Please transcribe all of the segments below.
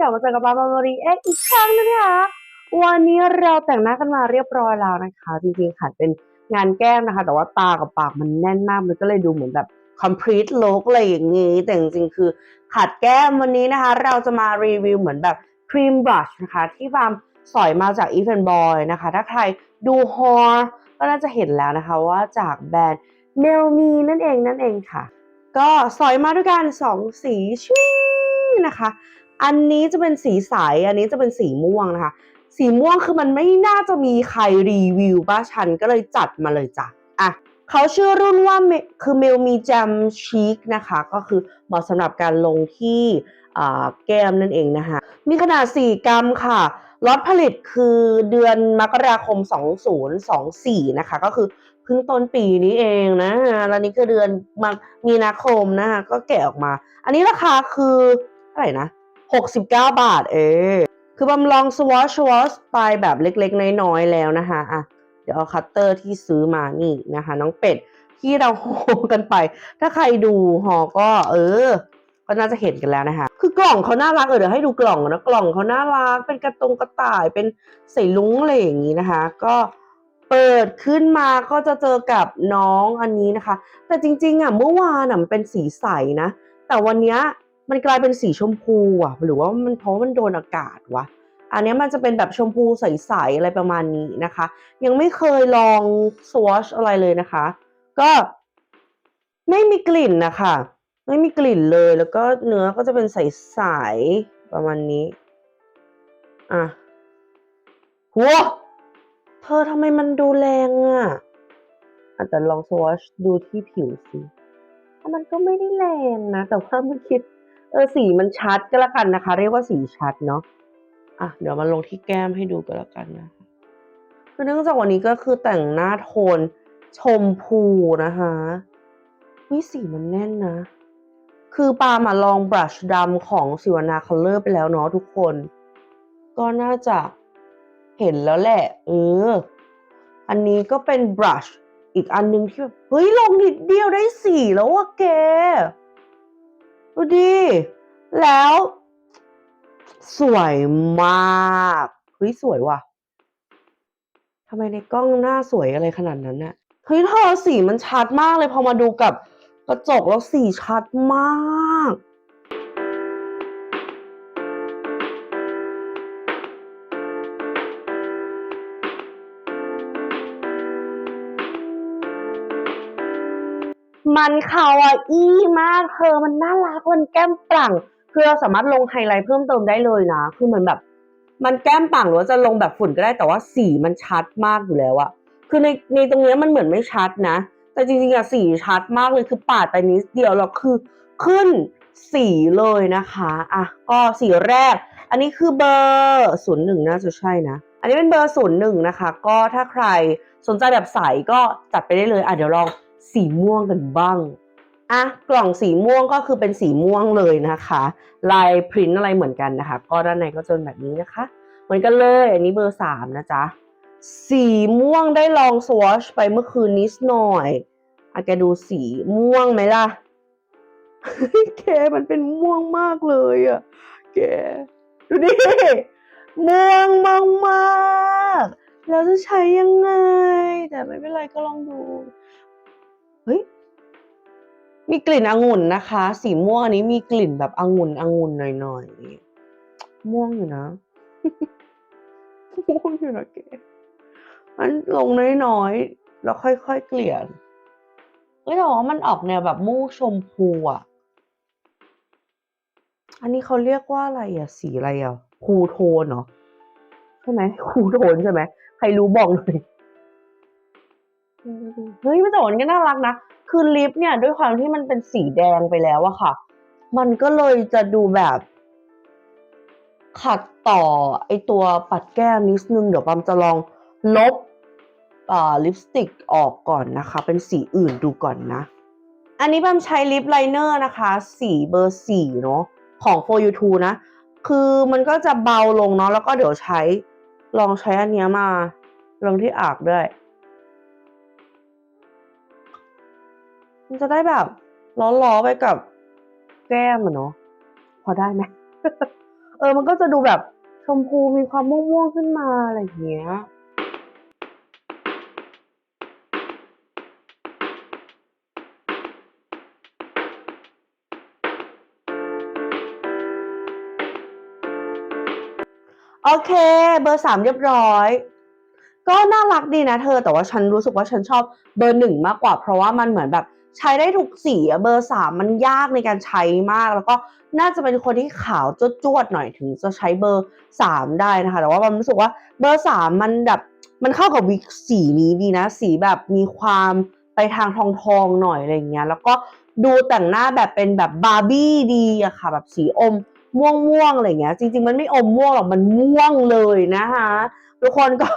กลับมาเจอกับปาปามารีเอ็กอีกครั้งนึงนะคะวันนี้เราแต่งหน้ากันมาเรียบร้อยแล้วนะคะ จริงๆขัดเป็นงานแก้มนะคะ แต่ว่าตากับปากมันแน่นมากมันก็เลยดูเหมือนแบบ complete look อะไรอย่างงี้ แต่จริงๆคือขัดแก้มวันนี้นะคะ เราจะมารีวิวเหมือนแบบครีมบลัชนะคะ ที่ฟาร์มสอยมาจาก e v e n Boy นะคะ ถ้าใครดูฮอร์ก็น่าจะเห็นแล้วนะคะว่าจากแบรนด์เมลมีนั่นเองนั่นเองค่ะ ก็สอยมาด้วยกันสองสีชิงนะคะ อันนี้จะเป็นสีใส อันนี้จะเป็นสีม่วงนะคะ สีม่วงคือมันไม่น่าจะมีใครรีวิวป้าฉันก็เลยจัดมาเลยจ้ะอะเขาชื่อรุ่นว่าคือเมลมีแจมชีคนะคะ ก็คือเหมาะสำหรับการลงที่แก้มนั่นเองนะคะ มีขนาด 4 กรัมค่ะล็อตผลิตคือเดือนมกราคม 2024 นะคะ ก็คือเพิ่งต้นปีนี้เองนะแล้วนี่ก็เดือนมามีนาคมนะคะก็แกะออกมา อันนี้ราคาคือเท่าไหร่นะ 69 บาท เองคือบำลองสวอชสวอชไปแบบเล็กๆ น้อยๆ แล้วนะคะอะเดี๋ยวเอาคัตเตอร์ที่ซื้อมานี่นะคะ น้องเป็ดที่เราโฮกันไป ถ้าใครดูหอก็ เออ ก็น่าจะเห็นกันแล้วนะคะ คือกล่องเขาน่ารักเออเดี๋ยวให้ดูกล่องนนะกล่องเขาน่ารักเป็นกระตรงกระต่ายเป็นใส่ลุงอะไรอย่างนี้นะคะ ก็เปิดขึ้นมาก็จะเจอกับน้องอันนี้นะคะ แต่จริง ๆ อะเมื่อวานอะมันเป็นสีใสนะ แต่วันเนี้ย มันกลายเป็นสีชมพูอะ หรือว่ามันเพราะมันโดนอากาศวะ อันนี้มันจะเป็นแบบชมพูใสๆอะไรประมาณนี้นะคะ ยังไม่เคยลองสวอชอะไรเลยนะคะ ก็ไม่มีกลิ่นนะคะไม่มีกลิ่นเลยแล้วก็เนื้อก็จะเป็นใสๆประมาณนี้ อะหัวเธอทำไมมันดูแรงอะอาจจะลองสวอชดูที่ผิวสิมันก็ไม่ได้แรงนะ แต่ว่ามันคิด เออสีมันชัดก็แล้วกันนะคะ เรียกว่าสีชัดเนาะอะเดี๋ยวมาลงที่แก้มให้ดูก็แล้วกันนะคะคือเนื่องจากวันนี้ก็คือแต่งหน้าโทนชมพูนะคะวิสีมันแน่นนะ คือปามาลองบรัชดำของสิวนาคัลเลอร์ไปแล้วเนาะทุกคน ก็น่าจะเห็นแล้วแหละ เออ อันนี้ก็เป็นบรัชอีกอันนึงที่แบบ เฮ้ย ลงนิดเดียวได้สีแล้วอะแก ดูดิ แล้ว สวยมากเฮ้ยสวยว่ะทำไมในกล้องหน้าสวยอะไรขนาดนั้นน่ะเฮ้ยเธอสีมันชัดมากเลยพอมาดูกับกระจกแล้วสีชัดมาก มันคาวาอี้มากเธอมันน่ารักมันแก้มปั่งคือเราสามารถลงไฮไลท์เพิ่มเติมได้เลยนะ คือเหมือนแบบ มันแก้มปั่งหรือว่าจะลงแบบฝุ่นก็ได้แต่ว่าสีมันชัดมากอยู่แล้วอะคือในในตรงเนี้ยมันเหมือนไม่ชัดนะ แต่จริงๆอะสีชัดมากเลยคือปาดไปนิดเดียวแล้วคือขึ้นสีเลยนะคะอะก็สีแรก อันนี้คือเบอร์ศูนย์หนึ่งน่าจะใช่นะ อันนี้เป็นเบอร์ศูนย์หนึ่งนะคะ ก็ถ้าใครสนใจแบบใสก็จัดไปได้เลยอะเดี๋ยวลอง สีม่วงกันบ้างอะกล่องสีม่วงก็คือเป็นสีม่วงเลยนะคะ ลายพริ้นอะไรเหมือนกันนะคะ ก็ด้านในก็จะเป็นแบบนี้นะคะเหมือนกันเลยอันนี้เบอร์สามนะจ๊ะสีม่วงได้ลองสวอชไปเมื่อคืนนิดหน่อยอาแกดูสีม่วงไหมล่ะแกมันเป็นม่วงมากเลยอะแกดูดิม่วงมากมากแล้วจะใช้ยังไง แต่ไม่เป็นไรก็ลองดู เฮ้ยมีกลิ่นองุ่นนะคะ สีม่วงอันนี้มีกลิ่นแบบองุ่นองุ่นหน่อยๆม่วงอยู่นะม่วงอยู่นะแกมันลงน้อยๆแล้วค่อยๆเกลี่ยเฮ้ยแต่ว่ามันออกแนวแบบม่วงชมพูอะ อันนี้เขาเรียกว่าอะไรอะ สีอะไรอะคูโทนเหรอใช่ไหมคูโทนใช่ไหมใครรู้บอกหน่อย เฮ้ยแต่วนมันก็น่ารักนะคือลิปเนี่ยด้วยความที่มันเป็นสีแดงไปแล้วอะค่ะ มันก็เลยจะดูแบบ ขัดต่อไอตัวปัดแก้มนิดนึง เดี๋ยวปั๊มจะลองลบลิปสติกออกก่อนนะคะ เป็นสีอื่นดูก่อนนะ อันนี้ปั๊มใช้ลิปไลเนอร์นะคะ สีเบอร์สี่เนาะของ for you two นะ คือมันก็จะเบาลงเนาะแล้วก็เดี๋ยวใช้ลองใช้อันเนี้ยมาลงที่อากด้วย มันจะได้แบบล้อๆไปกับแก้มอะเนาะพอได้ไหมเออ มันก็จะดูแบบชมพูมีความม่วงๆขึ้นมาอะไรอย่างเงี้ยโอเคเบอร์สามเรียบร้อย ก็น่ารักดีนะเธอแต่ว่าฉันรู้สึกว่าฉันชอบเบอร์หนึ่งมากกว่า เพราะว่ามันเหมือนแบบ ใช้ได้ทุกสีเบอร์สามมันยากในการใช้มาก แล้วก็น่าจะเป็นคนที่ขาวจวดๆหน่อยถึงจะใช้เบอร์สามได้นะคะ แต่ว่ามันรู้สึกว่าเบอร์สามมันแบบมันเข้ากับวิกสีนี้ดีนะ สีแบบมีความไปทางทองทองๆหน่อยอะไรเงี้ย แล้วก็ดูแต่งหน้าแบบเป็นแบบบาร์บี้ดีอะค่ะ แบบสีอมม่วงม่วงๆอะไรเงี้ย จริง ๆ มันไม่อมม่วงหรอกมันม่วงเลยนะคะทุกคนก็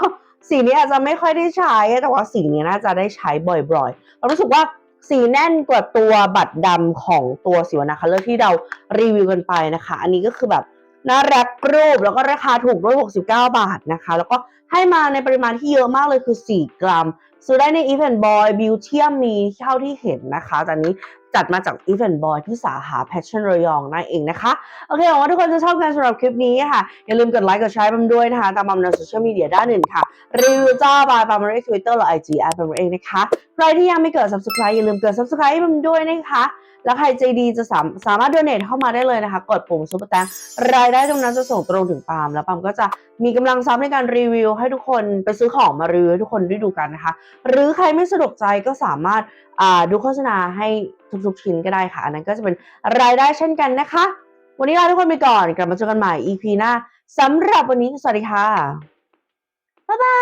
สีนี้อาจจะไม่ค่อยได้ใช้แต่ว่าสีนี้น่าจะได้ใช้บ่อยๆเรารู้สึกว่า สีแน่นกว่าตัวบัตรดำของตัวสิวนาคัลเลอร์ที่เรารีวิวกันไปนะคะ อันนี้ก็คือแบบน่ารักกรูปแล้วก็ราคาถูกด้วย 69 บาทนะคะ แล้วก็ให้มาในปริมาณที่เยอะมากเลยคือ 4 กรัม ซื้อได้ใน e v e n Boy Beauty มีเท่าที่เห็นนะคะตอนนี้จัดมาจาก e v e n Boy ที่สาขา Passion ระยองนั่นเองนะคะ โอเคหวังว่าทุกคนจะชอบกันสำหรับคลิปนี้ค่ะ อย่าลืมกดไลค์กดแชร์บัมด้วยนะคะ ตามบัมในโซเชียลมีเดียด้านอื่นค่ะ รีวิวจ้าบายบัมในทวิตเตอร์หรือไอจีแอดบัมเองนะคะ รที่ยังไม่เกิด subscribe อย่าลืมเกิด subscribe บัมด้วยนะคะ แล้วใครใจดีจะสามสามารถ donate เข้ามาได้เลยนะคะ กดปุ่มซุปเปอร์แตงรายได้ตรงนั้นจะส่งตรงถึงปาล์มแล้วปาล์มก็จะมีกำลังทรัพย์ในการรีวิว ให้ทุกคนไปซื้อของมารีวิวให้ทุกคนได้ดูกันนะคะ หรือใครไม่สะดวกใจก็สามารถดูโฆษณาให้ทุกๆชิ้นก็ได้ค่ะ อันนั้นก็จะเป็นรายได้เช่นกันนะคะ วันนี้ลาทุกคนไปก่อนกลับมาเจอกันใหม่ EP หน้าสำหรับวันนี้สวัสดีค่ะบ๊ายบาย